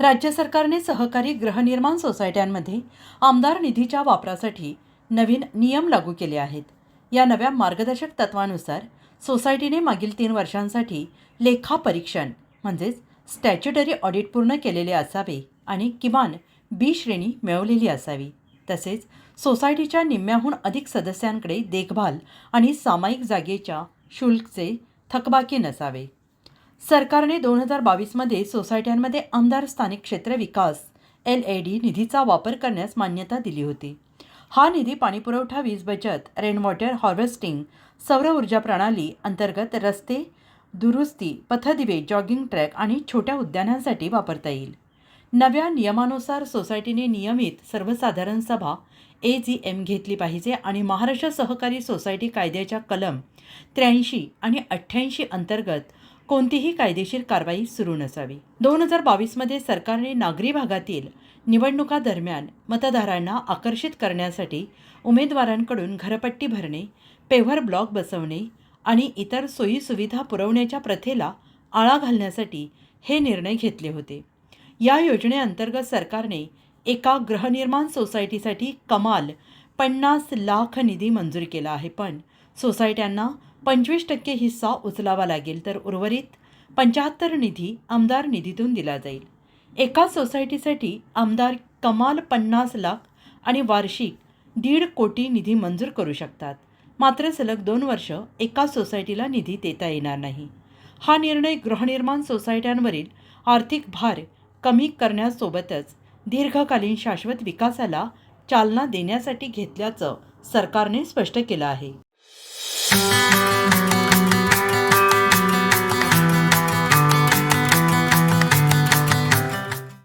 राज्य सरकारने सहकारी गृहनिर्माण सोसायट्यांमध्ये आमदार निधीच्या वापरासाठी नवीन नियम लागू केले आहेत. या नव्या मार्गदर्शक तत्वानुसार सोसायटीने मागील तीन वर्षांसाठी लेखापरीक्षण म्हणजेच स्टॅच्युटरी ऑडिट पूर्ण केलेले असावे आणि किमान बी श्रेणी मिळवलेली असावी. तसेच सोसायटीच्या निम्म्याहून अधिक सदस्यांकडे देखभाल आणि सामायिक जागेच्या शुल्कचे थकबाकी नसावे. सरकारने दोन हजार बावीसमध्ये सोसायट्यांमध्ये आमदार स्थानिक क्षेत्र विकास एल ए डी निधीचा वापर करण्यास मान्यता दिली होती. हा निधी पाणीपुरवठा वीज बचत रेनवॉटर हार्वेस्टिंग सौर ऊर्जा प्रणाली अंतर्गत रस्ते दुरुस्ती पथदिवे जॉगिंग ट्रॅक आणि छोट्या उद्यानांसाठी वापरता येईल. नव्या नियमानुसार सोसायटीने नियमित सर्वसाधारण सभा ए जी एम घेतली पाहिजे आणि महाराष्ट्र सहकारी सोसायटी कायद्याच्या कलम त्र्याऐंशी आणि अठ्ठ्याऐंशी अंतर्गत कोणतीही कायदेशीर कारवाई सुरू नसावी. दोन हजार बावीसमध्ये सरकारने नागरी भागातील निवडणुकादरम्यान मतदारांना आकर्षित करण्यासाठी उमेदवारांकडून घरपट्टी भरणे पेव्हर ब्लॉक बसवणे आणि इतर सोयीसुविधा पुरवण्याच्या प्रथेला आळा घालण्यासाठी हे निर्णय घेतले होते. या योजनेअंतर्गत सरकारने एका गृहनिर्माण सोसायटीसाठी कमाल पन्नास लाख निधी मंजूर केला आहे. पण सोसायट्यांना पंचवीस टक्के हिस्सा उचलावा लागेल तर उर्वरित पंच्याहत्तर निधी आमदार निधीतून दिला जाईल. एका सोसायटीसाठी आमदार कमाल पन्नास लाख आणि वार्षिक दीड कोटी निधी मंजूर करू शकतात. मात्र सलग दोन वर्ष एका सोसायटीला निधी देता येणार नाही. हा निर्णय गृहनिर्माण सोसायट्यांवरील आर्थिक भार कमी करण्यासोबतच दीर्घकालीन शाश्वत विकासाला चालना देण्यासाठी घेतल्याचं सरकारने स्पष्ट केलं आहे. うん。